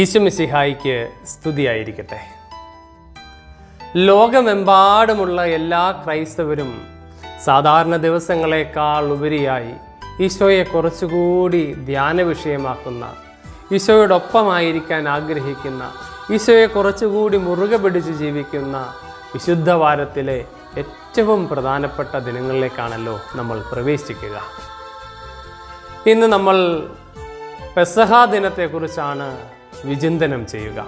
ഈശുമിസിഹായിക്ക് സ്തുതിയായിരിക്കട്ടെ. ലോകമെമ്പാടുമുള്ള എല്ലാ ക്രൈസ്തവരും സാധാരണ ദിവസങ്ങളെക്കാൾ ഉപരിയായി ഈശോയെ കുറച്ചുകൂടി ധ്യാന വിഷയമാക്കുന്ന ഈശോയോടൊപ്പമായിരിക്കാൻ ആഗ്രഹിക്കുന്ന ഈശോയെ കുറച്ചുകൂടി മുറുകെ പിടിച്ച് ജീവിക്കുന്ന വിശുദ്ധ വാരത്തിലെ ഏറ്റവും പ്രധാനപ്പെട്ട ദിനങ്ങളിലേക്കാണല്ലോ നമ്മൾ പ്രവേശിക്കുക. ഇന്ന് നമ്മൾ പെസഹ ദിനത്തെക്കുറിച്ചാണ് വിചിന്തനം ചെയ്യുക.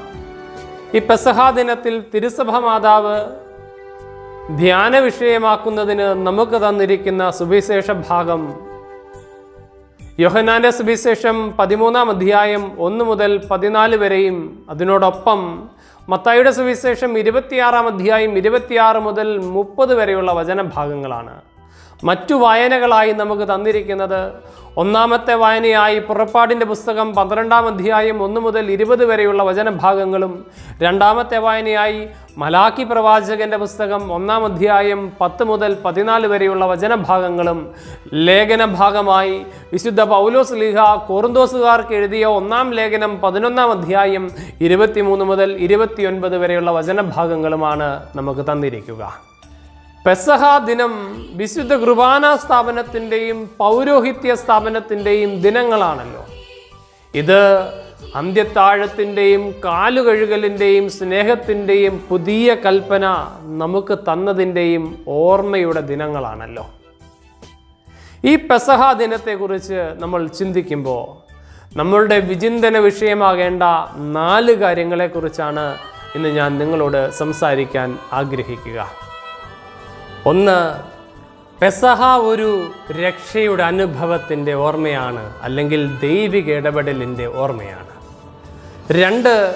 ഈ പെസഹാ ദിനത്തിൽ തിരുസഭ മാതാവ് ധ്യാന വിഷയമാക്കുന്നതിന് നമുക്ക് തന്നിരിക്കുന്ന സുവിശേഷ ഭാഗം യോഹനാന്റെ സുവിശേഷം പതിമൂന്നാം അധ്യായം ഒന്ന് മുതൽ പതിനാല് വരെയും അതിനോടൊപ്പം മത്തായിയുടെ സുവിശേഷം ഇരുപത്തിയാറാം അധ്യായം ഇരുപത്തിയാറ് മുതൽ മുപ്പത് വരെയുള്ള വചനഭാഗങ്ങളാണ്. മറ്റു വായനകളായി നമുക്ക് തന്നിരിക്കുന്നത് ഒന്നാമത്തെ വായനയായി പുറപ്പാടിന്റെ പുസ്തകം പന്ത്രണ്ടാം അധ്യായം ഒന്ന് മുതൽ ഇരുപത് വരെയുള്ള വചനഭാഗങ്ങളും രണ്ടാമത്തെ വായനയായി മലാക്കി പ്രവാചകന്റെ പുസ്തകം ഒന്നാം അധ്യായം പത്ത് മുതൽ പതിനാല് വരെയുള്ള വചനഭാഗങ്ങളും ലേഖന ഭാഗമായി വിശുദ്ധ പൗലോസ് ലീഹ കോറുന്തോസുകാർക്ക് എഴുതിയ ഒന്നാം ലേഖനം പതിനൊന്നാം അധ്യായം ഇരുപത്തിമൂന്ന് മുതൽ ഇരുപത്തിയൊൻപത് വരെയുള്ള വചനഭാഗങ്ങളുമാണ് നമുക്ക് തന്നിരിക്കുക. പെസഹ ദിനം വിശുദ്ധ കുർബാന സ്ഥാപനത്തിന്റെയും പൗരോഹിത്യ സ്ഥാപനത്തിന്റെയും ദിനങ്ങളാണല്ലോ. ഇത് അന്ത്യത്താഴത്തിന്റെയും കാലുകഴുകലിന്റെയും സ്നേഹത്തിന്റെയും പുതിയ കൽപ്പന നമുക്ക് തന്നതിന്റെയും ഓർമ്മയുടെ ദിനങ്ങളാണല്ലോ. ഈ പെസഹ ദിനത്തെക്കുറിച്ച് നമ്മൾ ചിന്തിക്കുമ്പോൾ നമ്മളുടെ വിചിന്തന വിഷയമാകേണ്ട നാല് കാര്യങ്ങളെക്കുറിച്ചാണ് ഇന്ന് ഞാൻ നിങ്ങളോട് സംസാരിക്കാൻ ആഗ്രഹിക്കുക. ഒന്ന് പെസഹ ഒരു രക്ഷയുടെ അനുഭവത്തിന്റെ ഓർമ്മയാണ് അല്ലെങ്കിൽ ദൈവിക ഇടപെടലിന്റെ ഓർമ്മയാണ്. രണ്ട്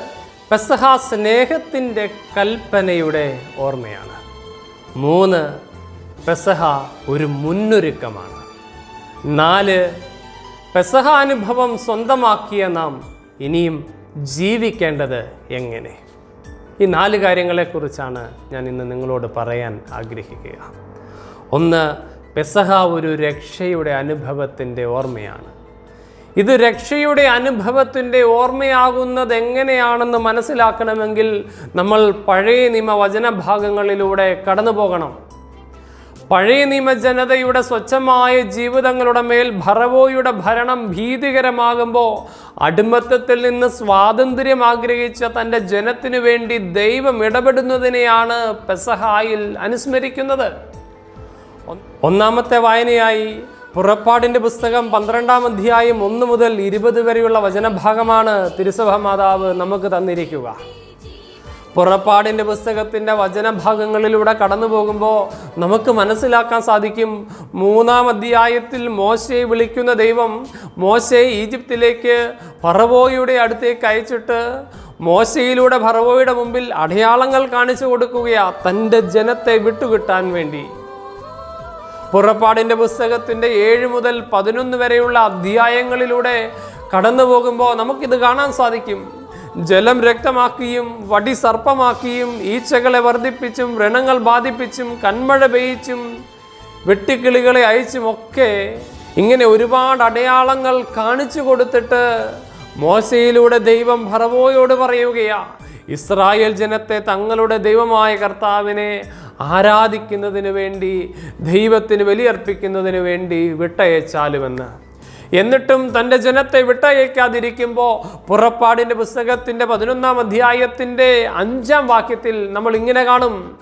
പെസഹ സ്നേഹത്തിന്റെ കൽപ്പനയുടെ ഓർമ്മയാണ്. മൂന്ന് പെസഹ ഒരു മുന്നൊരുക്കമാണ്. നാല് പെസഹ അനുഭവം സ്വന്തമാക്കിയ നാം ഇനിയും ജീവിക്കേണ്ടത് എങ്ങനെ? ഈ നാല് കാര്യങ്ങളെക്കുറിച്ചാണ് ഞാൻ ഇന്ന് നിങ്ങളോട് പറയാൻ ആഗ്രഹിക്കുക. ഒന്ന് പെസഹ ഒരു രക്ഷയുടെ അനുഭവത്തിന്റെ ഓർമ്മയാണ്. ഇത് രക്ഷയുടെ അനുഭവത്തിന്റെ ഓർമ്മയാകുന്നത് എങ്ങനെയാണെന്ന് മനസ്സിലാക്കണമെങ്കിൽ നമ്മൾ പഴയ നിയമ വചനഭാഗങ്ങളിലൂടെ കടന്നു പോകണം പഴയ നിയമ ജനതയുടെ സ്വച്ഛമായ ജീവിതങ്ങളുടെ മേൽ ഭറവോയുടെ ഭരണം ഭീതികരമാകുമ്പോൾ അടിമത്തത്തിൽ നിന്ന് സ്വാതന്ത്ര്യം ആഗ്രഹിച്ച തന്റെ ജനത്തിനു വേണ്ടി ദൈവം ഇടപെടുന്നതിനെയാണ് പെസഹായിൽ അനുസ്മരിക്കുന്നത്. ഒന്നാമത്തെ വായനയായി പുറപ്പാടിന്റെ പുസ്തകം പന്ത്രണ്ടാം അധ്യായം ഒന്ന് മുതൽ ഇരുപത് വരെയുള്ള വചനഭാഗമാണ് തിരുസഭ മാതാവ് നമുക്ക് തന്നിരിക്കുക. പുറപ്പാടിന്റെ പുസ്തകത്തിന്റെ വചനഭാഗങ്ങളിലൂടെ കടന്നു പോകുമ്പോൾ നമുക്ക് മനസ്സിലാക്കാൻ സാധിക്കും. മൂന്നാം അധ്യായത്തിൽ മോശയെ വിളിക്കുന്ന ദൈവം മോശയെ ഈജിപ്തിലേക്ക് പറവോയുടെ അടുത്തേക്ക് അയച്ചിട്ട് മോശയിലൂടെ ഫറവോയുടെ മുമ്പിൽ അടയാളങ്ങൾ കാണിച്ചു കൊടുക്കുകയാ തന്റെ ജനത്തെ വിട്ടുകിട്ടാൻ വേണ്ടി. പുറപ്പാടിന്റെ പുസ്തകത്തിന്റെ ഏഴ് മുതൽ പതിനൊന്ന് വരെയുള്ള അധ്യായങ്ങളിലൂടെ കടന്നു പോകുമ്പോൾ നമുക്കിത് കാണാൻ സാധിക്കും. ജലം രക്തമാക്കിയും വടി സർപ്പമാക്കിയും ഈച്ചകളെ വർദ്ധിപ്പിച്ചും വ്രണങ്ങൾ ബാധിപ്പിച്ചും കന്മഴ പെയ്ച്ചും വെട്ടിക്കിളികളെ അയച്ചും ഒക്കെ ഇങ്ങനെ ഒരുപാട് അടയാളങ്ങൾ കാണിച്ചു കൊടുത്തിട്ട് മോശയിലൂടെ ദൈവം ഭറവോയോട് പറയുകയാ. ഇസ്രായേൽ ജനത്തെ തങ്ങളുടെ ദൈവമായ കർത്താവിനെ ആരാധിക്കുന്നതിന് വേണ്ടി ദൈവത്തിന് ബലിയർപ്പിക്കുന്നതിന് വേണ്ടി വിട്ടയച്ചാലുമെന്ന്. എന്നിട്ടും തന്റെ ജനത്തെ വിട്ടയക്കാതിരിക്കുമ്പോൾ പുറപ്പാടിന്റെ പുസ്തകത്തിന്റെ പതിനൊന്നാം അധ്യായത്തിന്റെ അഞ്ചാം വാക്യത്തിൽ നമ്മൾ ഇങ്ങനെ കാണും.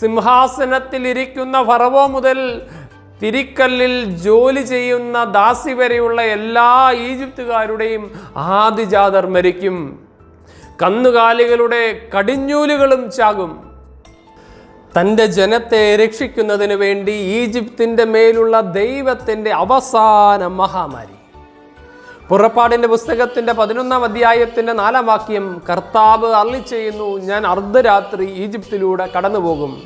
സിംഹാസനത്തിൽ ഇരിക്കുന്ന ഫറവോ മുതൽ തിരിക്കല്ലിൽ ജോലി ചെയ്യുന്ന ദാസി വരെയുള്ള എല്ലാ ഈജിപ്തുകാരുടെയും ആദിജാതർ മരിക്കും. കന്നുകാലികളുടെ കടിഞ്ഞൂലുകളും ചാകും. തന്റെ ജനത്തെ രക്ഷിക്കുന്നതിന് വേണ്ടി ഈജിപ്തിന്റെ മേലുള്ള ദൈവത്തിന്റെ അവസാന മഹാമാരി. പുറപ്പാടിന്റെ പുസ്തകത്തിന്റെ പതിനൊന്നാം അധ്യായത്തിന്റെ നാലാം വാക്യം കർത്താവ് അള്ളി ചെയ്യുന്നു ഞാൻ അർദ്ധരാത്രി ഈജിപ്തിലൂടെ കടന്നുപോകും.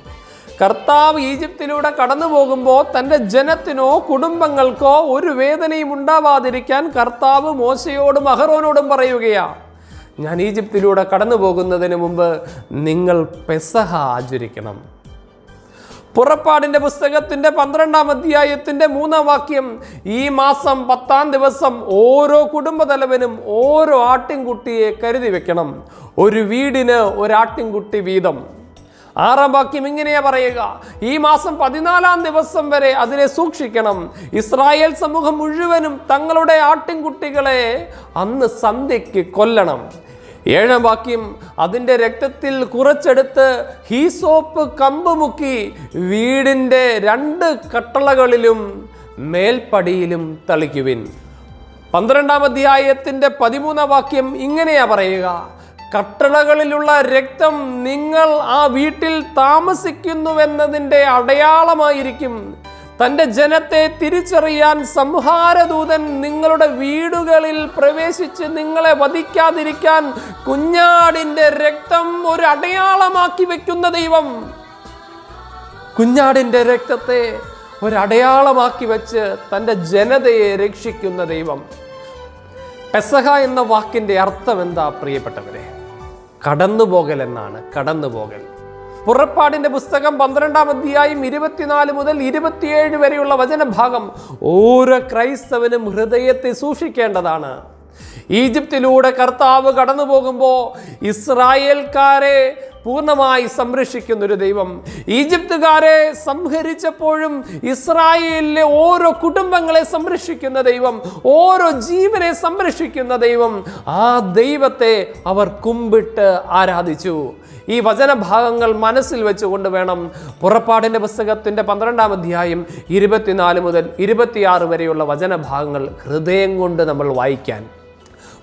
കർത്താവ് ഈജിപ്തിലൂടെ കടന്നു പോകുമ്പോൾ തന്റെ ജനത്തിനോ കുടുംബങ്ങൾക്കോ ഒരു വേദനയും ഉണ്ടാവാതിരിക്കാൻ കർത്താവ് മോശയോടും അഹറോനോടും പറയുകയാണ് ഞാൻ ഈജിപ്തിലൂടെ കടന്നു പോകുന്നതിന് മുമ്പ് നിങ്ങൾ പെസഹ ആചരിക്കണം. പുറപ്പാടിന്റെ പുസ്തകത്തിന്റെ പന്ത്രണ്ടാം അധ്യായത്തിന്റെ മൂന്നാം വാക്യം ഈ മാസം പത്താം ദിവസം ഓരോ കുടുംബതലവനും ഓരോ ആട്ടിൻകുട്ടിയെ കരുതി വെക്കണം. ഒരു വീടിന് ഒരാട്ടിൻകുട്ടി വീതം. ആറാം വാക്യം ഇങ്ങനെയാ പറയുക ഈ മാസം പതിനാലാം ദിവസം വരെ അതിനെ സൂക്ഷിക്കണം. ഇസ്രായേൽ സമൂഹം മുഴുവനും തങ്ങളുടെ ആട്ടിൻകുട്ടികളെ അന്ന് സന്ധ്യയ്ക്ക് കൊല്ലണം. ഏഴാം വാക്യം അതിന്റെ രക്തത്തിൽ കുറച്ചെടുത്ത് ഹീസോപ്പ് കമ്പ് മുക്കി വീടിന്റെ രണ്ട് കട്ടളകളിലും മേൽപ്പടിയിലും തളിക്കുവിൻ. പന്ത്രണ്ടാം അധ്യായത്തിന്റെ പതിമൂന്നാം വാക്യം ഇങ്ങനെയാ പറയുക കട്ടളകളിലുള്ള രക്തം നിങ്ങൾ ആ വീട്ടിൽ താമസിക്കുന്നുവെന്നതിന്റെ അടയാളമായിരിക്കും. തന്റെ ജനത്തെ തിരിച്ചറിയാൻ സംഹാരദൂതൻ നിങ്ങളുടെ വീടുകളിൽ പ്രവേശിച്ച് നിങ്ങളെ വധിക്കാതിരിക്കാൻ കുഞ്ഞാടിന്റെ രക്തം ഒരു അടയാളമാക്കി വെക്കുന്ന ദൈവം. കുഞ്ഞാടിന്റെ രക്തത്തെ ഒരടയാളമാക്കി വെച്ച് തന്റെ ജനതയെ രക്ഷിക്കുന്ന ദൈവം. പെസഹ എന്ന വാക്കിന്റെ അർത്ഥം എന്താ പ്രിയപ്പെട്ടവരെ? കടന്നുപോകൽ എന്നാണ് കടന്നുപോകൽ. പുറപ്പാടിന്റെ പുസ്തകം പന്ത്രണ്ടാം അധ്യായം ഇരുപത്തിനാല് മുതൽ ഇരുപത്തിയേഴ് വരെയുള്ള വചനഭാഗം ഓരോ ക്രൈസ്തവനും ഹൃദയത്തെ സൂക്ഷിക്കേണ്ടതാണ്. ഈജിപ്തിലൂടെ കർത്താവ് കടന്നു പോകുമ്പോൾ ഇസ്രായേൽക്കാരെ പൂർണമായി സംരക്ഷിക്കുന്ന ഒരു ദൈവം. ഈജിപ്തുകാരെ സംഹരിച്ചപ്പോഴും ഇസ്രായേലിലെ ഓരോ കുടുംബങ്ങളെ സംരക്ഷിക്കുന്ന ദൈവം ഓരോ ജീവനെ സംരക്ഷിക്കുന്ന ദൈവം ആ ദൈവത്തെ അവർ കുമ്പിട്ട് ആരാധിച്ചു. ഈ വചനഭാഗങ്ങൾ മനസ്സിൽ വെച്ചുകൊണ്ട് വേണം പുറപ്പാടിന്റെ പുസ്തകത്തിന്റെ പന്ത്രണ്ടാം അധ്യായം ഇരുപത്തിനാല് മുതൽ ഇരുപത്തിയാറ് വരെയുള്ള വചനഭാഗങ്ങൾ ഹൃദയം കൊണ്ട് നമ്മൾ വായിക്കാൻ.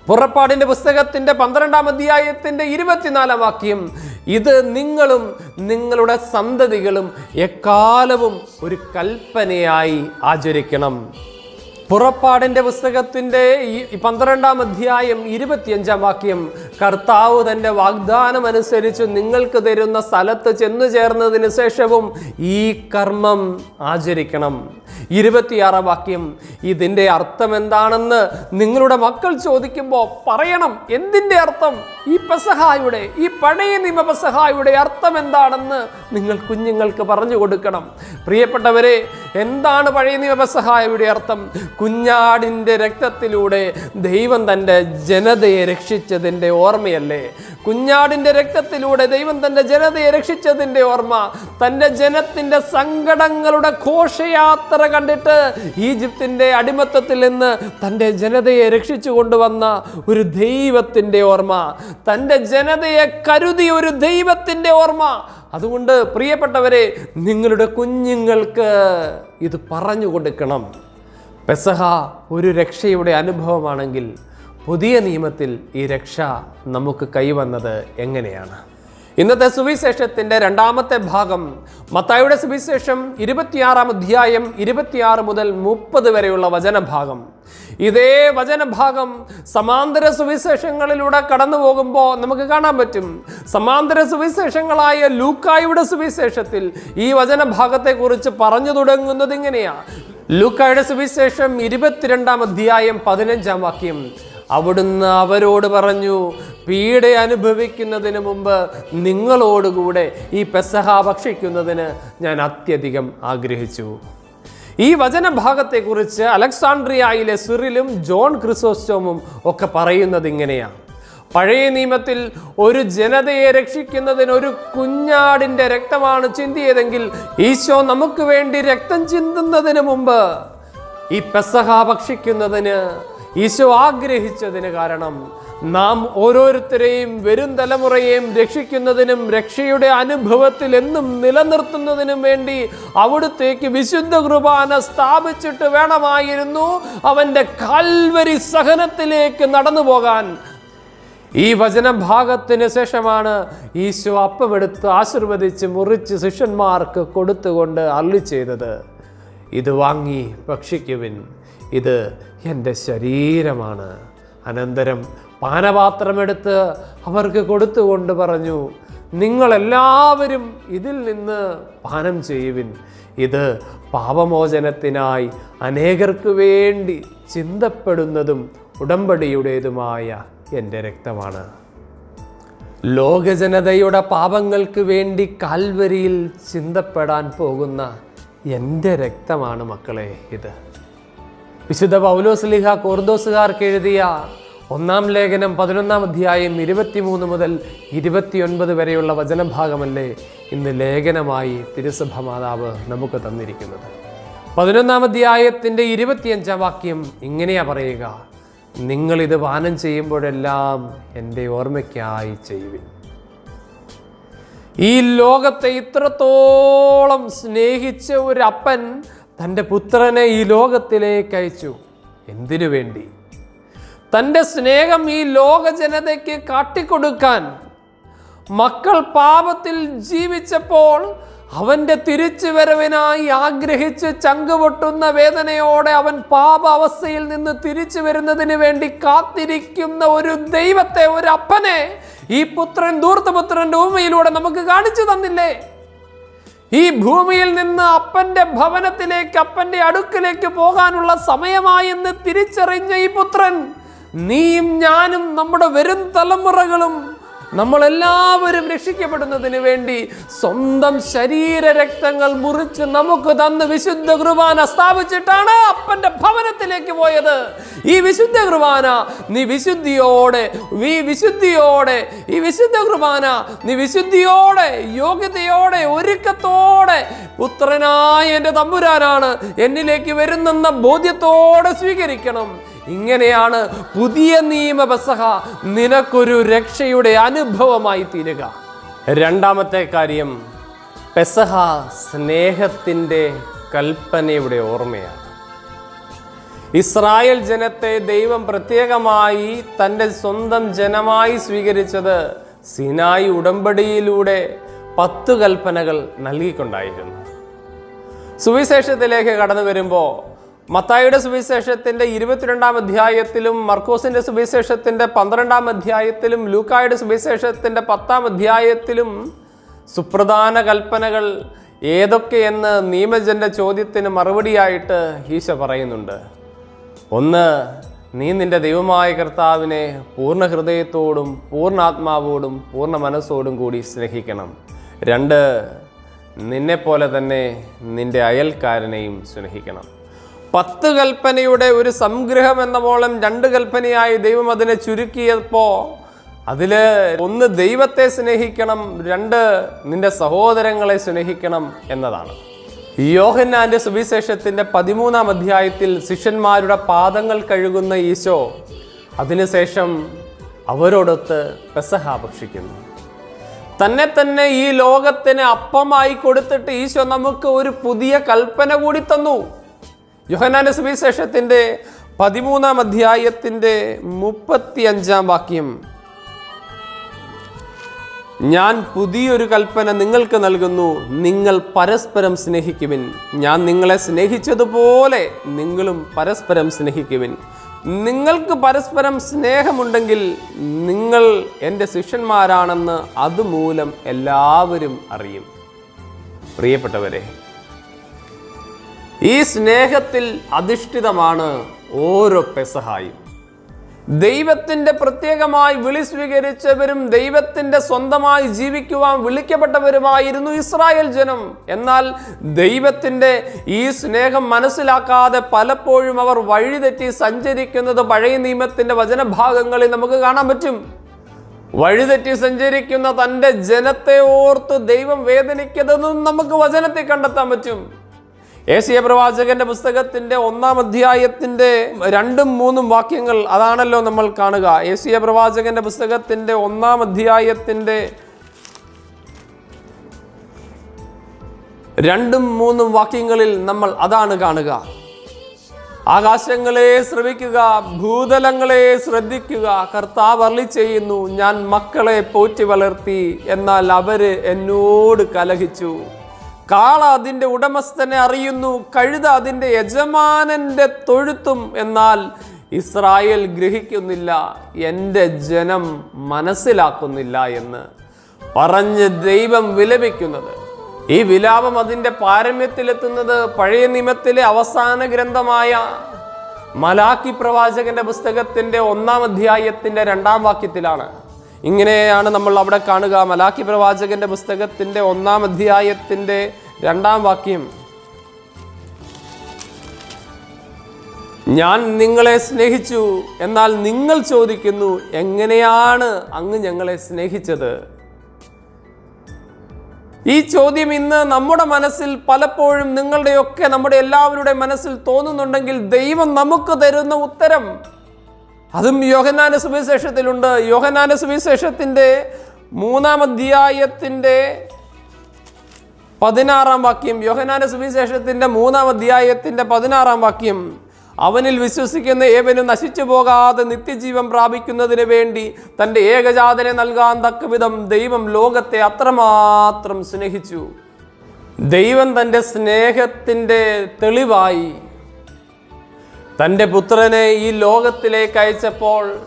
പുറപ്പാടിന്റെ പുസ്തകത്തിന്റെ പന്ത്രണ്ടാം അധ്യായത്തിന്റെ ഇരുപത്തിനാലാം വാക്യം ഇത് നിങ്ങളും നിങ്ങളുടെ സന്തതികളും എക്കാലവും ഒരു കൽപ്പനയായി ആചരിക്കണം. പുറപ്പാടിന്റെ പുസ്തകത്തിന്റെ ഈ പന്ത്രണ്ടാം അധ്യായം ഇരുപത്തിയഞ്ചാം വാക്യം കർത്താവ് തന്റെ വാഗ്ദാനം അനുസരിച്ച് നിങ്ങൾക്ക് തരുന്ന സ്ഥലത്ത് ചെന്നു ചേർന്നതിന് ശേഷവും ഈ കർമ്മം ആചരിക്കണം. ഇരുപത്തിയാറാം വാക്യം. ഇതിന്റെ അർത്ഥം എന്താണെന്ന് നിങ്ങളുടെ മക്കൾ ചോദിക്കുമ്പോൾ പറയണം. എന്തിന്റെ അർത്ഥം? ഈ പെസഹായുടെ ഈ പഴയ നിയമ പെസഹായുടെ അർത്ഥം എന്താണെന്ന് നിങ്ങൾ കുഞ്ഞുങ്ങൾക്ക് പറഞ്ഞു കൊടുക്കണം. പ്രിയപ്പെട്ടവരെ എന്താണ് പഴയ നിയമ പെസഹായുടെ അർത്ഥം? കുഞ്ഞാടിന്റെ രക്തത്തിലൂടെ ദൈവം തന്റെ ജനതയെ രക്ഷിച്ചതിന്റെ ഓർമ്മയല്ലേ? കുഞ്ഞാടിന്റെ രക്തത്തിലൂടെ ദൈവം തന്റെ ജനതയെ രക്ഷിച്ചതിന്റെ ഓർമ്മ തന്റെ ജനത്തിന്റെ സങ്കടങ്ങളുടെ ഘോഷയാത്ര കണ്ടിട്ട് ഈജിപ്തിന്റെ അടിമത്തത്തിൽ നിന്ന് തന്റെ ജനതയെ രക്ഷിച്ചു കൊണ്ടുവന്ന ഒരു ദൈവത്തിന്റെ ഓർമ്മ. തന്റെ ജനതയെ കരുതി ഒരു ദൈവത്തിന്റെ ഓർമ്മ. അതുകൊണ്ട് പ്രിയപ്പെട്ടവരെ നിങ്ങളുടെ കുഞ്ഞുങ്ങൾക്ക് ഇത് പറഞ്ഞു കൊടുക്കണം. പെസഹ ഒരു രക്ഷയുടെ അനുഭവമാണെങ്കിൽ പുതിയ നിയമത്തിൽ ഈ രക്ഷ നമുക്ക് കൈവന്നത് എങ്ങനെയാണ്? ഇന്നത്തെ സുവിശേഷത്തിന്റെ രണ്ടാമത്തെ ഭാഗം മത്തായുടെ സുവിശേഷം ഇരുപത്തിയാറാം അധ്യായം ഇരുപത്തിയാറ് മുതൽ മുപ്പത് വരെയുള്ള വചനഭാഗം. ഇതേ വചനഭാഗം സമാന്തര സുവിശേഷങ്ങളിലൂടെ കടന്നു പോകുമ്പോൾ നമുക്ക് കാണാൻ പറ്റും. സമാന്തര സുവിശേഷങ്ങളായ ലൂക്കായുടെ സുവിശേഷത്തിൽ ഈ വചനഭാഗത്തെക്കുറിച്ച് പറഞ്ഞു തുടങ്ങുന്നത് ഇങ്ങനെയാണ് ലൂക്കായുടെ സുവിശേഷം ഇരുപത്തിരണ്ടാം അധ്യായം പതിനഞ്ചാം വാക്യം. അവിടുന്ന് അവരോട് പറഞ്ഞു പീഡ അനുഭവിക്കുന്നതിന് മുമ്പ് നിങ്ങളോടുകൂടെ ഈ പെസഹ ഭക്ഷിക്കുന്നതിന് ഞാൻ അത്യധികം ആഗ്രഹിച്ചു. ഈ വചനഭാഗത്തെക്കുറിച്ച് അലക്സാണ്ട്രിയയിലെ സിറിലും ജോൺ ക്രിസോസ്റ്റോമും ഒക്കെ പറയുന്നത് ഇങ്ങനെയാണ് പഴയ നിയമത്തിൽ ഒരു ജനതയെ രക്ഷിക്കുന്നതിന് ഒരു കുഞ്ഞാടിന്റെ രക്തമാണ് ചിന്തിയതെങ്കിൽ ഈശോ നമുക്ക് വേണ്ടി രക്തം ചിന്തുന്നതിന് മുമ്പ് ഈ പെസഹ ഭക്ഷിക്കുന്നതിന് ഈശോ ആഗ്രഹിച്ചതിന് കാരണം നാം ഓരോരുത്തരെയും വരും തലമുറയെയും രക്ഷിക്കുന്നതിനും രക്ഷയുടെ അനുഭവത്തിൽ എന്നും നിലനിർത്തുന്നതിനും വേണ്ടി അവിടുത്തേക്ക് വിശുദ്ധ കുർബാന സ്ഥാപിച്ചിട്ട് വേണമായിരുന്നു അവന്റെ കാൽവരി സഹനത്തിലേക്ക് നടന്നു പോകാൻ. ഈ വചനഭാഗത്തിന് ശേഷമാണ് ഈശോ അപ്പമെടുത്ത് ആശീർവദിച്ച് മുറിച്ച് ശിഷ്യന്മാർക്ക് കൊടുത്തുകൊണ്ട് അള്ളി ചെയ്തത്. ഇത് വാങ്ങി ഭക്ഷിക്കുവിൻ. ഇത് എന്റെ ശരീരമാണ്. അനന്തരം പാനപാത്രമെടുത്ത് അവർക്ക് കൊടുത്തുകൊണ്ട് പറഞ്ഞു നിങ്ങളെല്ലാവരും ഇതിൽ നിന്ന് പാനം ചെയ്യുവിൻ. ഇത് പാപമോചനത്തിനായി അനേകർക്ക് വേണ്ടി ചിന്തപ്പെടുന്നതും ഉടമ്പടിയുടേതുമായ എന്റെ രക്തമാണ്. ലോകജനതയുടെ പാപങ്ങൾക്ക് വേണ്ടി കാൽവരിയിൽ ചിന്തപ്പെടാൻ പോകുന്ന എന്റെ രക്തമാണ് മക്കളെ ഇത്. വിശുദ്ധ പൗലോസ് പൗലോസ്ലിഹ കോർദോസുകാർക്ക് എഴുതിയ ഒന്നാം ലേഖനം പതിനൊന്നാം അധ്യായം ഇരുപത്തിമൂന്ന് മുതൽ ഇരുപത്തിയൊൻപത് വരെയുള്ള വചനഭാഗമല്ലേ ഇന്ന് ലേഖനമായി തിരുസഭ മാതാവ് നമുക്ക് തന്നിരിക്കുന്നത്. പതിനൊന്നാം അധ്യായത്തിന്റെ ഇരുപത്തിയഞ്ചാം വാക്യം ഇങ്ങനെയാ പറയുക. നിങ്ങളിത് പാനം ചെയ്യുമ്പോഴെല്ലാം എന്റെ ഓർമ്മയ്ക്കായി ചെയ്യുവിൻ. ഈ ലോകത്തെ ഇത്രത്തോളം സ്നേഹിച്ച ഒരു അപ്പൻ തന്റെ പുത്രനെ ഈ ലോകത്തിലേക്ക് അയച്ചു. എന്തിനു വേണ്ടി? തന്റെ സ്നേഹം ഈ ലോക ജനതയ്ക്ക് കാട്ടിക്കൊടുക്കാൻ. മക്കൾ പാപത്തിൽ ജീവിച്ചപ്പോൾ അവന്റെ തിരിച്ചു വരവിനായി ആഗ്രഹിച്ച് ചങ്കുപൊട്ടുന്ന വേദനയോടെ അവൻ പാപ അവസ്ഥയിൽ നിന്ന് തിരിച്ചു വരുന്നതിന് വേണ്ടി കാത്തിരിക്കുന്ന ഒരു ദൈവത്തെ ഒരു അപ്പനെ ഈ പുത്രൻ ദൂർത്തപുത്രന്റെ ഭൂമിയിലൂടെ നമുക്ക് കാണിച്ചു തന്നില്ലേ? ഈ ഭൂമിയിൽ നിന്ന് അപ്പന്റെ ഭവനത്തിലേക്ക് അപ്പന്റെ അടുക്കിലേക്ക് പോകാനുള്ള സമയമായെന്ന് തിരിച്ചറിഞ്ഞ ഈ പുത്രൻ നീയും ഞാനും നമ്മുടെ വരും തലമുറകളും നമ്മളെല്ലാവരും രക്ഷിക്കപ്പെടുന്നതിന് വേണ്ടി സ്വന്തം ശരീര രക്തങ്ങൾ മുറിച്ച് നമുക്ക് തന്ന് വിശുദ്ധ കുർബാന സ്ഥാപിച്ചിട്ടാണ് അപ്പന്റെ ഭവനത്തിലേക്ക് പോയത്. ഈ വിശുദ്ധ കുർബാന നീ വിശുദ്ധിയോടെ ഈ വിശുദ്ധിയോടെ ഈ വിശുദ്ധ കുർബാന നീ വിശുദ്ധിയോടെ യോഗ്യതയോടെ ഒരുക്കത്തോടെ പുത്രനായ എന്റെ തമ്പുരാനാണ് എന്നിലേക്ക് വരുന്നെന്ന ബോധ്യത്തോടെ സ്വീകരിക്കണം. ഇങ്ങനെയാണ് പുതിയ നിയമ പെസഹ നിനക്കൊരു രക്ഷയുടെ അനുഭവമായി തീരുക. രണ്ടാമത്തെ കാര്യം പെസഹ സ്നേഹത്തിന്റെ കൽപ്പനയുടെ ഓർമ്മയാണ്. ഇസ്രായേൽ ജനത്തെ ദൈവം പ്രത്യേകമായി തന്റെ സ്വന്തം ജനമായി സ്വീകരിച്ചത് സിനായി ഉടമ്പടിയിലൂടെ പത്ത് കൽപ്പനകൾ നൽകിക്കൊണ്ടായിരുന്നു. സുവിശേഷത്തിലേക്ക് കടന്നു വരുമ്പോൾ മത്തായിയുടെ സുവിശേഷത്തിന്റെ ഇരുപത്തിരണ്ടാം അധ്യായത്തിലും മർക്കോസിന്റെ സുവിശേഷത്തിന്റെ പന്ത്രണ്ടാം അധ്യായത്തിലും ലൂക്കായുടെ സുവിശേഷത്തിന്റെ പത്താം അധ്യായത്തിലും സുപ്രധാന കൽപ്പനകൾ ഏതൊക്കെയെന്ന് നിയമജന്റെ ചോദ്യത്തിന് മറുപടിയായിട്ട് ഈശ പറയുന്നുണ്ട്. ഒന്ന് നീ നിന്റെ ദൈവമായ കർത്താവിനെ പൂർണ ഹൃദയത്തോടും പൂർണാത്മാവോടും പൂർണ മനസ്സോടും കൂടി സ്നേഹിക്കണം. രണ്ട് നിന്നെപ്പോലെ തന്നെ നിന്റെ അയൽക്കാരനെയും സ്നേഹിക്കണം. പത്ത് കൽപ്പനയുടെ ഒരു സംഗ്രഹം എന്ന പോളം രണ്ട് കൽപ്പനയായി ദൈവം അതിനെ ചുരുക്കിയപ്പോൾ അതിൽ ഒന്ന് ദൈവത്തെ സ്നേഹിക്കണം രണ്ട് നിന്റെ സഹോദരങ്ങളെ സ്നേഹിക്കണം എന്നതാണ്. യോഹന്നാന്റെ സുവിശേഷത്തിന്റെ പതിമൂന്നാം അധ്യായത്തിൽ ശിഷ്യന്മാരുടെ പാദങ്ങൾ കഴുകുന്ന ഈശോ അതിനുശേഷം അവരോടൊത്ത് പെസഹ ഭക്ഷിക്കുന്നു. തന്നെ തന്നെ ഈ ലോകത്തിന് അപ്പമായി കൊടുത്തിട്ട് ഈശോ നമുക്ക് ഒരു പുതിയ കൽപ്പന കൂടി തന്നു. യോഹനാന്റെ സുവിശേഷത്തിന്റെ പതിമൂന്നാം അധ്യായത്തിന്റെ മുപ്പത്തി അഞ്ചാം വാക്യം. ഞാൻ പുതിയൊരു കൽപ്പന നിങ്ങൾക്ക് നൽകുന്നു. നിങ്ങൾ പരസ്പരം സ്നേഹിക്കുവിൻ. ഞാൻ നിങ്ങളെ സ്നേഹിച്ചതുപോലെ നിങ്ങളും പരസ്പരം സ്നേഹിക്കുവിൻ. നിങ്ങൾക്ക് പരസ്പരം സ്നേഹമുണ്ടെങ്കിൽ നിങ്ങൾ എന്റെ ശിഷ്യന്മാരാണെന്ന് അതുമൂലം എല്ലാവരും അറിയും. പ്രിയപ്പെട്ടവരെ ഈ സ്നേഹത്തിൽ അധിഷ്ഠിതമാണ് ഓരോ പെസഹായും. ദൈവത്തിന്റെ പ്രത്യേകമായി വിളി സ്വീകരിച്ചവരും ദൈവത്തിന്റെ സ്വന്തമായി ജീവിക്കുവാൻ വിളിക്കപ്പെട്ടവരുമായിരുന്നു ഇസ്രായേൽ ജനം. എന്നാൽ ദൈവത്തിന്റെ ഈ സ്നേഹം മനസ്സിലാക്കാതെ പലപ്പോഴും അവർ വഴിതെറ്റി സഞ്ചരിക്കുന്നത് പഴയ നിയമത്തിന്റെ വചനഭാഗങ്ങളിൽ നമുക്ക് കാണാൻ പറ്റും. വഴിതെറ്റി സഞ്ചരിക്കുന്ന തന്റെ ജനത്തെ ഓർത്ത് ദൈവം വേദനിക്കുന്നതും നമുക്ക് വചനത്തിൽ കണ്ടെത്താൻ പറ്റും. ഏഷ്യ പ്രവാചകന്റെ പുസ്തകത്തിന്റെ ഒന്നാം അധ്യായത്തിന്റെ രണ്ടും മൂന്നും വാക്യങ്ങൾ അതാണല്ലോ നമ്മൾ കാണുക. ഏഷ്യ പ്രവാചകന്റെ പുസ്തകത്തിന്റെ ഒന്നാം അധ്യായത്തിന്റെ രണ്ടും മൂന്നും വാക്യങ്ങളിൽ നമ്മൾ അതാണ് കാണുക. ആകാശങ്ങളെ ശ്രവിക്കുക ഭൂതലങ്ങളെ ശ്രദ്ധിക്കുക കർത്താവ് അർളി ചെയ്യുന്നു ഞാൻ മക്കളെ പോറ്റി വളർത്തി എന്നാൽ അവർ എന്നോട് കലഹിച്ചു. കാള അതിന്റെ ഉടമസ്ഥനെ അറിയുന്നു കഴുത അതിന്റെ യജമാനന്റെ തൊഴുത്തും എന്നാൽ ഇസ്രായേൽ ഗ്രഹിക്കുന്നില്ല എന്റെ ജനം മനസ്സിലാക്കുന്നില്ല എന്ന് പറഞ്ഞ് ദൈവം വിലപിക്കുന്നത്. ഈ വിലാപം അതിന്റെ പാരമ്യത്തിലെത്തുന്നത് പഴയ നിയമത്തിലെ അവസാന ഗ്രന്ഥമായ മലാക്കി പ്രവാചകന്റെ പുസ്തകത്തിന്റെ ഒന്നാം അധ്യായത്തിന്റെ രണ്ടാം വാക്യത്തിലാണ്. ഇങ്ങനെയാണ് നമ്മൾ അവിടെ കാണുക. മലാക്കി പ്രവാചകന്റെ പുസ്തകത്തിന്റെ ഒന്നാം അധ്യായത്തിന്റെ രണ്ടാം വാക്യം. ഞാൻ നിങ്ങളെ സ്നേഹിച്ചു എന്നാൽ നിങ്ങൾ ചോദിക്കുന്നു എങ്ങനെയാണ് അങ്ങ് ഞങ്ങളെ സ്നേഹിച്ചത്? ഈ ചോദ്യം ഇന്ന് നമ്മുടെ മനസ്സിൽ പലപ്പോഴും നിങ്ങളുടെയൊക്കെ നമ്മുടെ എല്ലാവരുടെ മനസ്സിൽ തോന്നുന്നുണ്ടെങ്കിൽ ദൈവം നമുക്ക് തരുന്ന ഉത്തരം അതും യോഹനാന സുവിശേഷത്തിലുണ്ട്. യോഹനാന സുവിശേഷത്തിന്റെ മൂന്നാം അധ്യായത്തിന്റെ പതിനാറാം വാക്യം യോഹനാന സുവിശേഷത്തിന്റെ മൂന്നാം അധ്യായത്തിന്റെ പതിനാറാം വാക്യം. അവനിൽ വിശ്വസിക്കുന്ന ഏവനും നശിച്ചു പോകാതെ നിത്യജീവൻ പ്രാപിക്കുന്നതിന് വേണ്ടി തന്റെ ഏകജാതനെ നൽകാൻ തക്കവിധം ദൈവം ലോകത്തെ അത്രമാത്രം സ്നേഹിച്ചു. ദൈവം തന്റെ സ്നേഹത്തിന്റെ തെളിവായി തന്റെ പുത്രനെ ഈ ലോകത്തിലേക്ക് അയച്ചപ്പോൾ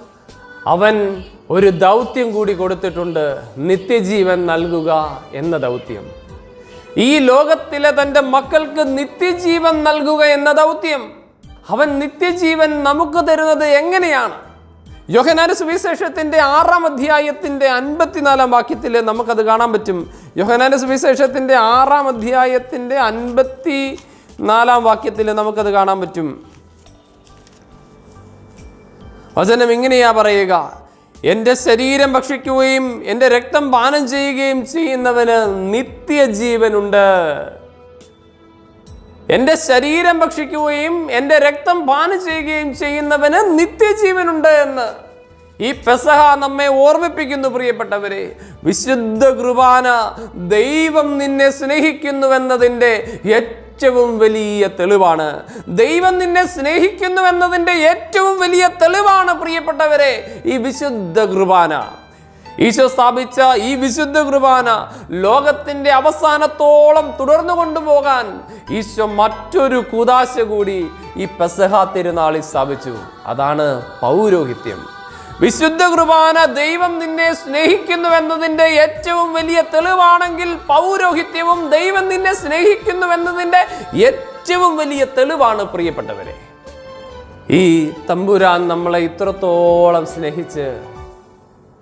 അവൻ ഒരു ദൗത്യം കൂടി കൊടുത്തിട്ടുണ്ട് നിത്യജീവൻ നൽകുക എന്ന ദൗത്യം. ഈ ലോകത്തിലെ തന്റെ മക്കൾക്ക് നിത്യജീവൻ നൽകുക എന്ന ദൗത്യം അവൻ നിത്യജീവൻ നമുക്ക് തരുന്നത് എങ്ങനെയാണ്? യോഹനാന സുവിശേഷത്തിന്റെ ആറാം അധ്യായത്തിന്റെ അൻപത്തിനാലാം വാക്യത്തിൽ നമുക്കത് കാണാൻ പറ്റും. യോഹനാന സുവിശേഷത്തിന്റെ ആറാം അധ്യായത്തിന്റെ അൻപത്തി നാലാം വാക്യത്തിൽ നമുക്കത് കാണാൻ പറ്റും. വചനം ഇങ്ങനെയാ പറയുക എന്റെ ശരീരം ഭക്ഷിക്കുകയും എന്റെ രക്തം പാനം ചെയ്യുകയും ചെയ്യുന്നവന് നിത്യജീവനുണ്ട്. എന്റെ ശരീരം ഭക്ഷിക്കുകയും എന്റെ രക്തം പാനം ചെയ്യുകയും ചെയ്യുന്നവന് നിത്യജീവനുണ്ട് എന്ന്. ഈ പെസഹ നമ്മെ ഓർമ്മിപ്പിക്കുന്നു പ്രിയപ്പെട്ടവരെ. വിശുദ്ധ കുർബാന ദൈവം നിന്നെ സ്നേഹിക്കുന്നുവെന്നതിന്റെ ഏറ്റവും വലിയ തെളിവാണ്. ദൈവം നിന്നെ സ്നേഹിക്കുന്നു എന്നതിന്റെ ഏറ്റവും വലിയ തെളിവാണ് പ്രിയപ്പെട്ടവരെ ഈ വിശുദ്ധ കുർബാന. ഈശോ സ്ഥാപിച്ച ഈ വിശുദ്ധ കുർബാന ലോകത്തിന്റെ അവസാനത്തോളം തുടർന്നു കൊണ്ടുപോകാൻ ഈശോ മറ്റൊരു കൂതാശ കൂടി ഈ പെസഹ തിരുനാളിൽ സ്ഥാപിച്ചു. അതാണ് പൗരോഹിത്യം. വിശുദ്ധ കുർബാന ദൈവം നിന്നെ സ്നേഹിക്കുന്നു എന്നതിന്റെ ഏറ്റവും വലിയ തെളിവാണെങ്കിൽ പൗരോഹിത്യവും ദൈവം നിന്നെ സ്നേഹിക്കുന്നു എന്നതിന്റെ ഏറ്റവും വലിയ തെളിവാണ് പ്രിയപ്പെട്ടവരെ. ഈ തമ്പുരാൻ നമ്മളെ ഇത്രത്തോളം സ്നേഹിച്ച്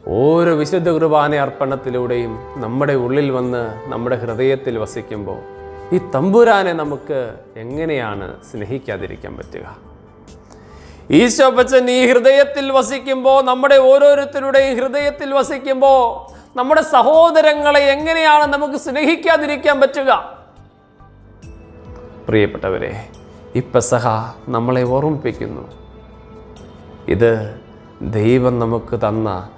ഓരോ വിശുദ്ധ കുർബാന അർപ്പണത്തിലൂടെയും നമ്മുടെ ഉള്ളിൽ വന്ന് നമ്മുടെ ഹൃദയത്തിൽ വസിക്കുമ്പോൾ ഈ തമ്പുരാനെ നമുക്ക് എങ്ങനെയാണ് സ്നേഹിക്കാതിരിക്കാൻ പറ്റുക? ഈശോ ബച്ചൻ ഈ ഹൃദയത്തിൽ വസിക്കുമ്പോൾ നമ്മുടെ ഓരോരുത്തരുടെയും ഹൃദയത്തിൽ വസിക്കുമ്പോൾ നമ്മുടെ സഹോദരങ്ങളെ എങ്ങനെയാണ് നമുക്ക് സ്നേഹിക്കാതിരിക്കാൻ പറ്റുക? പ്രിയപ്പെട്ടവരെ ഈ പെസഹ നമ്മളെ ഓർമ്മിപ്പിക്കുന്നു. ഇത് ദൈവം നമുക്ക് തന്ന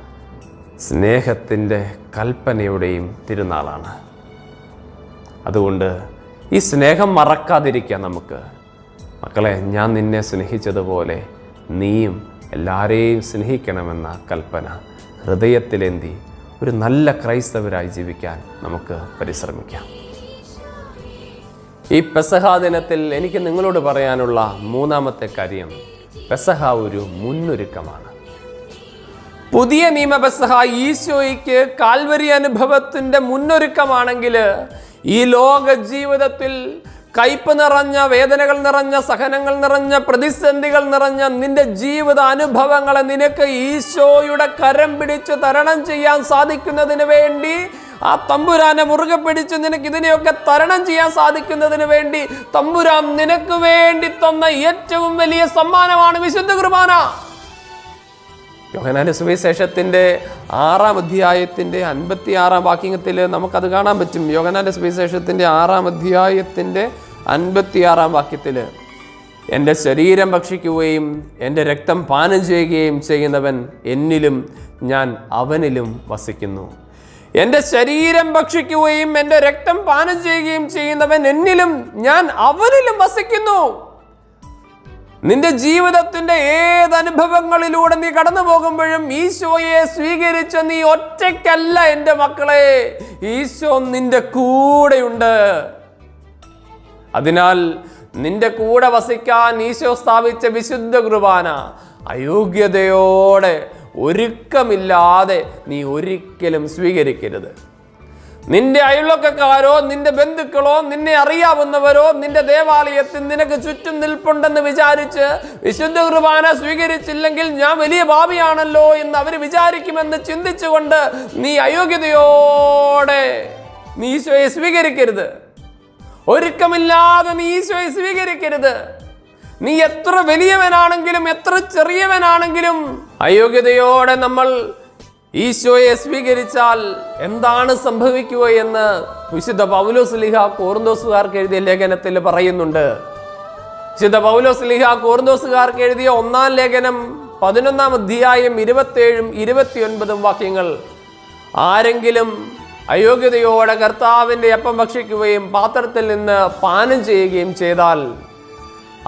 സ്നേഹത്തിന്റെ കൽപ്പനയുടെയും തിരുനാളാണ്. അതുകൊണ്ട് ഈ സ്നേഹം മറക്കാതിരിക്കാം നമുക്ക്. മക്കളെ ഞാൻ നിന്നെ സ്നേഹിച്ചതുപോലെ നീയും എല്ലാവരെയും സ്നേഹിക്കണമെന്ന കൽപ്പന ഹൃദയത്തിലേന്തി ഒരു നല്ല ക്രൈസ്തവരായി ജീവിക്കാൻ നമുക്ക് പരിശ്രമിക്കാം. ഈ പെസഹ ദിനത്തിൽ എനിക്ക് നിങ്ങളോട് പറയാനുള്ള മൂന്നാമത്തെ കാര്യം പെസഹ ഒരു മുന്നൊരുക്കമാണ്. പുതിയ നിയമ പെസഹ ഈശോയ്ക്ക് കാൽവരി അനുഭവത്തിന്റെ മുന്നൊരുക്കമാണെങ്കിൽ ഈ ലോക ജീവിതത്തിൽ കയ്പ് നിറഞ്ഞ വേദനകൾ നിറഞ്ഞ സഹനങ്ങൾ നിറഞ്ഞ പ്രതിസന്ധികൾ നിറഞ്ഞ നിന്റെ ജീവിത അനുഭവങ്ങളെ നിനക്ക് ഈശോയുടെ കരം പിടിച്ച് തരണം ചെയ്യാൻ സാധിക്കുന്നതിന് വേണ്ടി ആ തമ്പുരാനെ മുറുകെ പിടിച്ച് നിനക്ക് ഇതിനെയൊക്കെ തരണം ചെയ്യാൻ സാധിക്കുന്നതിന് വേണ്ടി തമ്പുരാൻ നിനക്ക് വേണ്ടി തന്ന ഏറ്റവും വലിയ സമ്മാനമാണ് വിശുദ്ധ കുർബാന. യോഹനാന്റെ സുവിശേഷത്തിന്റെ ആറാം അധ്യായത്തിന്റെ അൻപത്തി ആറാം വാക്യത്തിൽ നമുക്കത് കാണാൻ പറ്റും. യോഹനാന്റെ സുവിശേഷത്തിന്റെ ആറാം അധ്യായത്തിന്റെ അൻപത്തി ആറാം വാക്യത്തിൽ എന്റെ ശരീരം ഭക്ഷിക്കുകയും എന്റെ രക്തം പാനം ചെയ്യുകയും ചെയ്യുന്നവൻ എന്നിലും ഞാൻ അവനിലും വസിക്കുന്നു. എന്റെ ശരീരം ഭക്ഷിക്കുകയും എന്റെ രക്തം പാനം ചെയ്യുകയും ചെയ്യുന്നവൻ എന്നിലും ഞാൻ അവനിലും വസിക്കുന്നു. നിന്റെ ജീവിതത്തിന്റെ ഏത് അനുഭവങ്ങളിലൂടെ നീ കടന്നു പോകുമ്പോഴും ഈശോയെ സ്വീകരിച്ച നീ ഒറ്റയ്ക്കല്ല എന്റെ മക്കളെ. ഈശോ നിന്റെ കൂടെയുണ്ട്. അതിനാൽ നിന്റെ കൂടെ വസിക്കാൻ ഈശോ സ്ഥാപിച്ച വിശുദ്ധ കുർബാന അയോഗ്യതയോടെ ഒരുക്കമില്ലാതെ നീ ഒരിക്കലും സ്വീകരിക്കരുത്. നിന്റെ അയൽവക്കക്കാരോ നിന്റെ ബന്ധുക്കളോ നിന്നെ അറിയാവുന്നവരോ നിന്റെ ദേവാലയത്തിൽ നിനക്ക് ചുറ്റും നിൽപ്പുണ്ടെന്ന് വിചാരിച്ച് വിശുദ്ധ കുർബാന സ്വീകരിച്ചില്ലെങ്കിൽ ഞാൻ വലിയ ഭാവിയാണല്ലോ എന്ന് അവർ വിചാരിക്കുമെന്ന് ചിന്തിച്ചുകൊണ്ട് നീ അയോഗ്യതയോടെ നീ ഈശോയെ സ്വീകരിക്കരുത്. ഒരുക്കമില്ലാതെ നീ ഈശോയെ സ്വീകരിക്കരുത്. നീ എത്ര വലിയവനാണെങ്കിലും എത്ര ചെറിയവനാണെങ്കിലും അയോഗ്യതയോടെ നമ്മൾ ഈശോയെ സ്വീകരിച്ചാൽ എന്താണ് സംഭവിക്കുക എന്ന് വിശുദ്ധ പൗലോസ് ലിഹ കോർന്തോസുകാർക്ക് എഴുതിയ ലേഖനത്തിൽ പറയുന്നുണ്ട്. വിശുദ്ധ പൗലോസ് ലിഹ കോർന്തോസുകാർക്ക് എഴുതിയ ഒന്നാം ലേഖനം പതിനൊന്നാം അധ്യായം ഇരുപത്തേഴും ഇരുപത്തിയൊൻപതും വാക്യങ്ങൾ ആരെങ്കിലും അയോഗ്യതയോടെ കർത്താവിന്റെ അപ്പം ഭക്ഷിക്കുകയും പാത്രത്തിൽ നിന്ന് പാനം ചെയ്യുകയും ചെയ്താൽ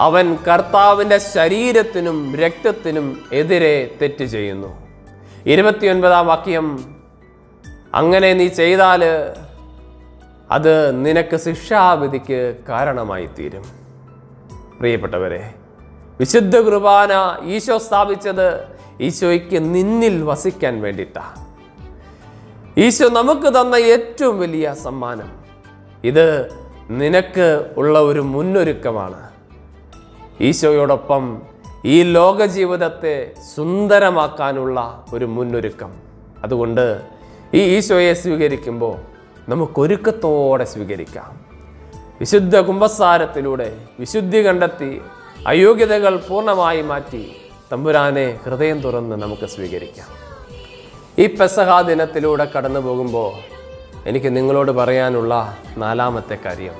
അവൻ കർത്താവിന്റെ ശരീരത്തിനും രക്തത്തിനും എതിരെ തെറ്റ് ചെയ്യുന്നു. ഇരുപത്തിയൊൻപതാം വാക്യം അങ്ങനെ നീ ചെയ്താൽ അത് നിനക്ക് ശിക്ഷാവിധിക്ക് കാരണമായി തീരും പ്രിയപ്പെട്ടവരെ വിശുദ്ധ കുർബാന ഈശോ സ്ഥാപിച്ചത് ഈശോയ്ക്ക് നിന്നിൽ വസിക്കാൻ വേണ്ടിയിട്ടാണ്. ഈശോ നമുക്ക് തന്ന ഏറ്റവും വലിയ സമ്മാനം. ഇത് നിനക്ക് ഉള്ള ഒരു മുന്നൊരുക്കമാണ്. ഈശോയോടൊപ്പം ഈ ലോക ജീവിതത്തെ സുന്ദരമാക്കാനുള്ള ഒരു മുന്നൊരുക്കം. അതുകൊണ്ട് ഈ ഈശോയെ സ്വീകരിക്കുമ്പോൾ നമുക്കൊരുക്കത്തോടെ സ്വീകരിക്കാം. വിശുദ്ധ കുംഭസാരത്തിലൂടെ വിശുദ്ധി കണ്ടെത്തി അയോഗ്യതകൾ പൂർണമായി മാറ്റി തമ്പുരാനെ ഹൃദയം തുറന്ന് നമുക്ക് സ്വീകരിക്കാം. ഈ പെസഹ ദിനത്തിലൂടെ കടന്നു പോകുമ്പോൾ എനിക്ക് നിങ്ങളോട് പറയാനുള്ള നാലാമത്തെ കാര്യം.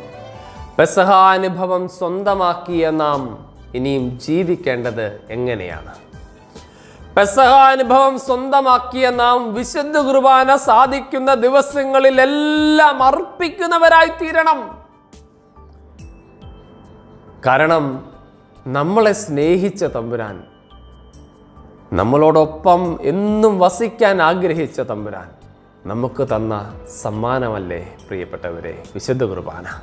പെസഹ അനുഭവം സ്വന്തമാക്കിയ നാം ഇനിയും ജീവിക്കേണ്ടത് എങ്ങനെയാണ്? പെസഹ അനുഭവം സ്വന്തമാക്കിയ നാം വിശുദ്ധ കുർബാന സാധിക്കുന്ന ദിവസങ്ങളിലെല്ലാം അർപ്പിക്കുന്നവരായി തീരണം കാരണം നമ്മളെ സ്നേഹിച്ച തമ്പുരാൻ നമ്മളോടൊപ്പം എന്നും വസിക്കാൻ ആഗ്രഹിച്ച തമ്പുരാൻ നമുക്ക് തന്ന സമ്മാനമല്ലേ പ്രിയപ്പെട്ടവരെ? വിശുദ്ധ കുർബാന.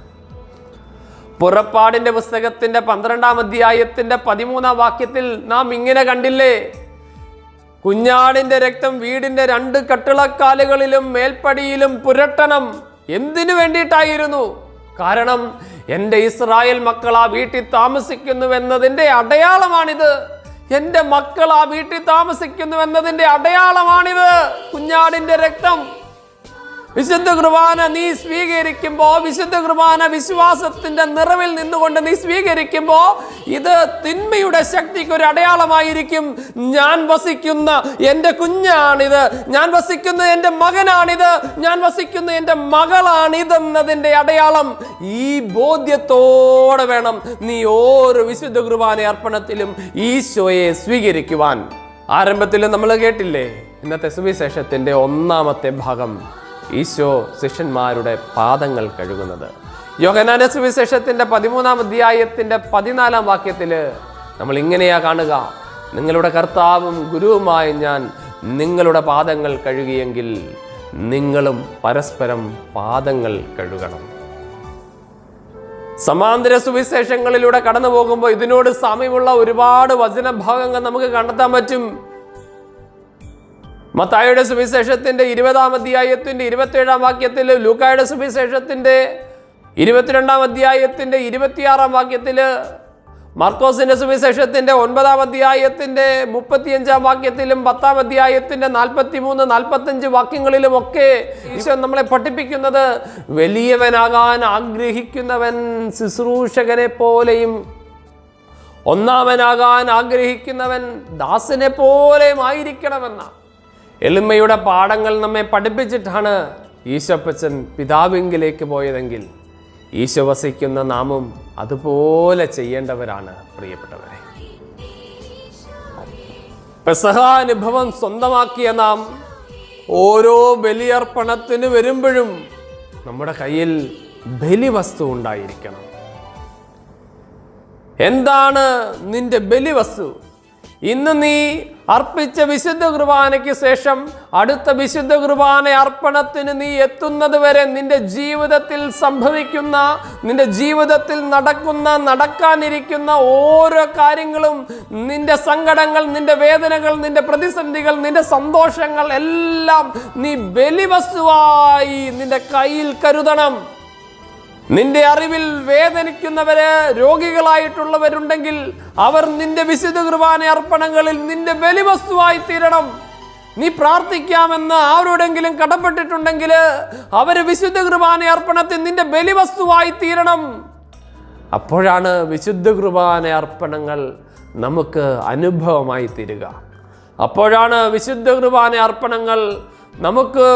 പുറപ്പാടിന്റെ പുസ്തകത്തിന്റെ പന്ത്രണ്ടാം അധ്യായത്തിന്റെ പതിമൂന്നാം വാക്യത്തിൽ നാം ഇങ്ങനെ കണ്ടില്ലേ? കുഞ്ഞാടിന്റെ രക്തം വീടിന്റെ രണ്ട് കട്ടിളക്കാലുകളിലും മേൽപ്പടിയിലും പുരട്ടണം. എന്തിനു വേണ്ടിയിട്ടായിരുന്നു? കാരണം എന്റെ ഇസ്രായേൽ മക്കൾ ആ വീട്ടിൽ താമസിക്കുന്നുവെന്നതിന്റെ അടയാളമാണിത്. എന്റെ മക്കൾ ആ വീട്ടിൽ താമസിക്കുന്നു എന്നതിന്റെ അടയാളമാണിത്. കുഞ്ഞാടിന്റെ രക്തം വിശുദ്ധ കുർബാന നീ സ്വീകരിക്കുമ്പോൾ വിശുദ്ധ കുർബാന വിശ്വാസത്തിന്റെ നിറവിൽ നിന്നുകൊണ്ട് നീ സ്വീകരിക്കുമ്പോൾ ഇത് തിന്മയുടെ ശക്തിക്ക് ഒരു അടയാളമായിരിക്കും. ഞാൻ വസിക്കുന്ന എന്റെ കുഞ്ഞാണിത് ഞാൻ വസിക്കുന്ന എന്റെ മകനാണിത് ഞാൻ വസിക്കുന്ന എന്റെ മകളാണിതെന്നതിന്റെ അടയാളം ഈ ബോധ്യത്തോടെ വേണം നീ ഓരോ വിശുദ്ധ കുർബാന അർപ്പണത്തിലും ഈശോയെ സ്വീകരിക്കുവാൻ. ആരംഭത്തിൽ നമ്മൾ കേട്ടില്ലേ? ഇന്നത്തെ സുവിശേഷത്തിന്റെ ഒന്നാമത്തെ ഭാഗം. ഈശോ ശിഷ്യന്മാരുടെ പാദങ്ങൾ കഴുകുന്നത്. യോഹനാന സുവിശേഷത്തിന്റെ പതിമൂന്നാം അധ്യായത്തിന്റെ പതിനാലാം വാക്യത്തിൽ നമ്മൾ ഇങ്ങനെയാ കാണുക. നിങ്ങളുടെ കർത്താവും ഗുരുവുമായ ഞാൻ നിങ്ങളുടെ പാദങ്ങൾ കഴുകിയെങ്കിൽ നിങ്ങളും പരസ്പരം പാദങ്ങൾ കഴുകണം. സമാന്തര സുവിശേഷങ്ങളിലൂടെ കടന്നു പോകുമ്പോൾ ഇതിനോട് സാമ്യമുള്ള ഒരുപാട് വചനഭാഗങ്ങൾ നമുക്ക് കണ്ടെത്താൻ പറ്റും. മത്തായുടെ സുവിശേഷത്തിന്റെ ഇരുപതാം അധ്യായത്തിന്റെ ഇരുപത്തേഴാം വാക്യത്തിൽ ലൂക്കായുടെ സുവിശേഷത്തിന്റെ ഇരുപത്തിരണ്ടാം അധ്യായത്തിന്റെ ഇരുപത്തിയാറാം വാക്യത്തിൽ മർക്കോസിന്റെ സുവിശേഷത്തിന്റെ ഒൻപതാം അധ്യായത്തിന്റെ മുപ്പത്തിയഞ്ചാം വാക്യത്തിലും പത്താം അധ്യായത്തിന്റെ നാൽപ്പത്തി മൂന്ന് നാൽപ്പത്തഞ്ച് വാക്യങ്ങളിലുമൊക്കെ ഈശോ നമ്മളെ പഠിപ്പിക്കുന്നത് വലിയവനാകാൻ ആഗ്രഹിക്കുന്നവൻ ശുശ്രൂഷകനെ പോലെയും ഒന്നാമനാകാൻ ആഗ്രഹിക്കുന്നവൻ ദാസനെ പോലെയും ആയിരിക്കണമെന്ന എളിമയുടെ പാഠങ്ങൾ നമ്മെ പഠിപ്പിച്ചിട്ടാണ് ഈശോപ്പച്ചൻ പിതാവിങ്കിലേക്ക് പോയതെങ്കിൽ ഈശോ വസിക്കുന്ന നാമും അതുപോലെ ചെയ്യേണ്ടവരാണ് പ്രിയപ്പെട്ടവരെ. പ്രസഹാനുഭവം സ്വന്തമാക്കിയ നാം ഓരോ ബലിയർപ്പണത്തിന് വരുമ്പോഴും നമ്മുടെ കയ്യിൽ ബലിവസ്തു ഉണ്ടായിരിക്കണം. എന്താണ് നിന്റെ ബലിവസ്തു? ഇന്ന് നീ അർപ്പിച്ച വിശുദ്ധ കുർബാനയ്ക്ക് ശേഷം അടുത്ത വിശുദ്ധ കുർബാന അർപ്പണത്തിന് നീ എത്തുന്നത് വരെ നിന്റെ ജീവിതത്തിൽ സംഭവിക്കുന്ന നിന്റെ ജീവിതത്തിൽ നടക്കുന്ന നടക്കാനിരിക്കുന്ന ഓരോ കാര്യങ്ങളും നിന്റെ സങ്കടങ്ങൾ നിന്റെ വേദനകൾ നിന്റെ പ്രതിസന്ധികൾ നിന്റെ സന്തോഷങ്ങൾ എല്ലാം നീ ബലിവസ്തുവായി നിന്റെ കയ്യിൽ കരുതണം. നിന്റെ അറിവിൽ വേദനിക്കുന്നവര് രോഗികളായിട്ടുള്ളവരുണ്ടെങ്കിൽ അവർ നിന്റെ വിശുദ്ധ കുർബാന അർപ്പണങ്ങളിൽ നിന്റെ ബലിവസ്തുവായി തീരണം. നീ പ്രാർത്ഥിക്കാമെന്ന് ആരോടെങ്കിലും കടപ്പെട്ടിട്ടുണ്ടെങ്കിൽ അവർ വിശുദ്ധ കുർബാന അർപ്പണത്തിൽ നിന്റെ ബലിവസ്തുവായി തീരണം. അപ്പോഴാണ് വിശുദ്ധ കുർബാന അർപ്പണങ്ങൾ നമുക്ക് അനുഭവമായി തീരുക. അപ്പോഴാണ് വിശുദ്ധ കുർബാന അർപ്പണങ്ങൾ നമുക്ക്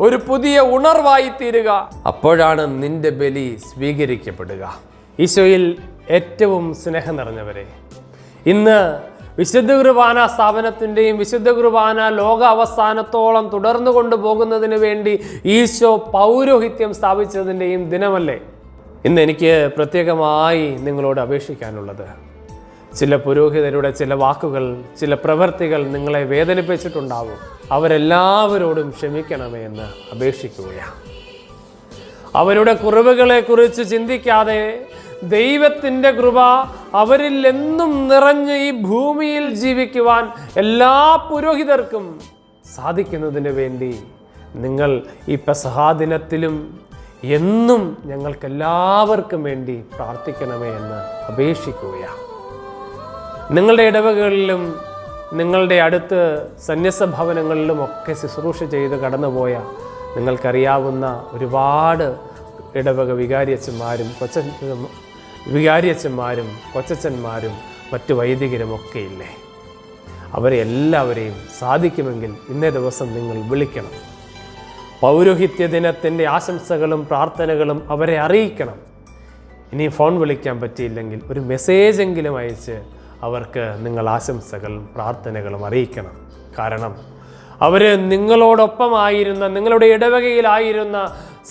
ഒരു പുതിയ ഉണർവായി തീരുക. അപ്പോഴാണ് നിന്റെ ബലി സ്വീകരിക്കപ്പെടുക. ഈശോയിൽ ഏറ്റവും സ്നേഹം നിറഞ്ഞവരെ ഇന്ന് വിശുദ്ധ കുർബാന സ്ഥാപനത്തിന്റെയും വിശുദ്ധ കുർബാന ലോക അവസാനത്തോളം തുടർന്നു കൊണ്ടുപോകുന്നതിന് വേണ്ടി ഈശോ പൗരോഹിത്യം സ്ഥാപിച്ചതിന്റെയും ദിനമല്ലേ? ഇന്ന് എനിക്ക് പ്രത്യേകമായി നിങ്ങളോട് അപേക്ഷിക്കാനുള്ളത്. ചില പുരോഹിതരുടെ ചില വാക്കുകൾ ചില പ്രവൃത്തികൾ നിങ്ങളെ വേദനിപ്പിച്ചിട്ടുണ്ടാവും. അവരെല്ലാവരോടും ക്ഷമിക്കണമേ എന്ന് അപേക്ഷിക്കുകയാണ്. അവരുടെ കുറവുകളെക്കുറിച്ച് ചിന്തിക്കാതെ ദൈവത്തിന്റെ കൃപ അവരിൽ എന്നും നിറഞ്ഞ് ഈ ഭൂമിയിൽ ജീവിക്കുവാൻ എല്ലാ പുരോഹിതർക്കും സാധിക്കുന്നതിന് വേണ്ടി നിങ്ങൾ ഈ പെസഹാ ദിനത്തിലും എന്നും ഞങ്ങൾക്കെല്ലാവർക്കും വേണ്ടി പ്രാർത്ഥിക്കണമേ എന്ന് അപേക്ഷിക്കുകയാണ്. നിങ്ങളുടെ ഇടവകളിലും നിങ്ങളുടെ അടുത്ത് സന്യസ ഭവനങ്ങളിലും ഒക്കെ ശുശ്രൂഷ ചെയ്ത് കടന്നുപോയ നിങ്ങൾക്കറിയാവുന്ന ഒരുപാട് ഇടവക വികാരിയച്ചന്മാരും കൊച്ച വികാരിയച്ചന്മാരും കൊച്ചച്ചന്മാരും മറ്റു വൈദികരും ഒക്കെ ഇല്ലേ അവരെ എല്ലാവരെയും സാധിക്കുമെങ്കിൽ ഇന്നേ ദിവസം നിങ്ങൾ വിളിക്കണം. പൗരോഹിത്യ ദിനത്തിന്റെ ആശംസകളും പ്രാർത്ഥനകളും അവരെ അറിയിക്കണം. ഇനി ഫോൺ വിളിക്കാൻ പറ്റിയില്ലെങ്കിൽ ഒരു മെസ്സേജെങ്കിലും അയച്ച് അവർക്ക് നിങ്ങൾ ആശംസകളും പ്രാർത്ഥനകളും അറിയിക്കണം. കാരണം അവർ നിങ്ങളോടൊപ്പമായിരുന്ന നിങ്ങളുടെ ഇടവകയിലായിരുന്ന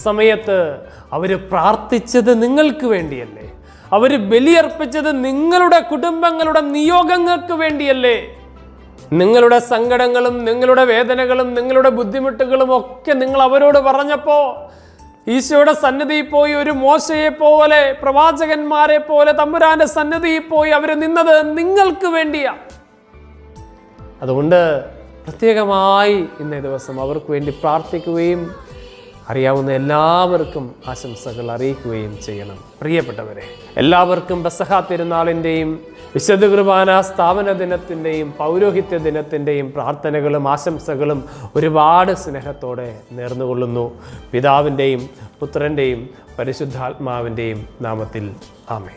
സമയത്ത് അവർ പ്രാർത്ഥിച്ചത് നിങ്ങൾക്ക് വേണ്ടിയല്ലേ? അവർ ബലിയർപ്പിച്ചത് നിങ്ങളുടെ കുടുംബങ്ങളുടെ നിയോഗങ്ങൾക്ക് വേണ്ടിയല്ലേ? നിങ്ങളുടെ സങ്കടങ്ങളും നിങ്ങളുടെ വേദനകളും നിങ്ങളുടെ ബുദ്ധിമുട്ടുകളും ഒക്കെ നിങ്ങൾ അവരോട് പറഞ്ഞപ്പോൾ ഈശോയുടെ സന്നിധിയിൽ പോയി ഒരു മോശയെ പോലെ പ്രവാചകന്മാരെ പോലെ തമ്പുരാന്റെ സന്നിധിയിൽ പോയി അവർ നിന്നത് നിങ്ങൾക്ക് വേണ്ടിയാ. അതുകൊണ്ട് പ്രത്യേകമായി ഇന്നേ ദിവസം അവർക്ക് വേണ്ടി പ്രാർത്ഥിക്കുകയും അറിയാവുന്ന എല്ലാവർക്കും ആശംസകൾ അറിയിക്കുകയും ചെയ്യണം. പ്രിയപ്പെട്ടവരെ എല്ലാവർക്കും ബസഹ തിരുനാളിന്റെയും വിശുദ്ധ കുർബാന സ്ഥാപന ദിനത്തിന്റെയും പൗരോഹിത്യ ദിനത്തിന്റെയും പ്രാർത്ഥനകളും ആശംസകളും ഒരുപാട് സ്നേഹത്തോടെ നേർന്നുകൊള്ളുന്നു. പിതാവിന്റെയും പുത്രന്റെയും പരിശുദ്ധാത്മാവിന്റെയും നാമത്തിൽ. ആമേ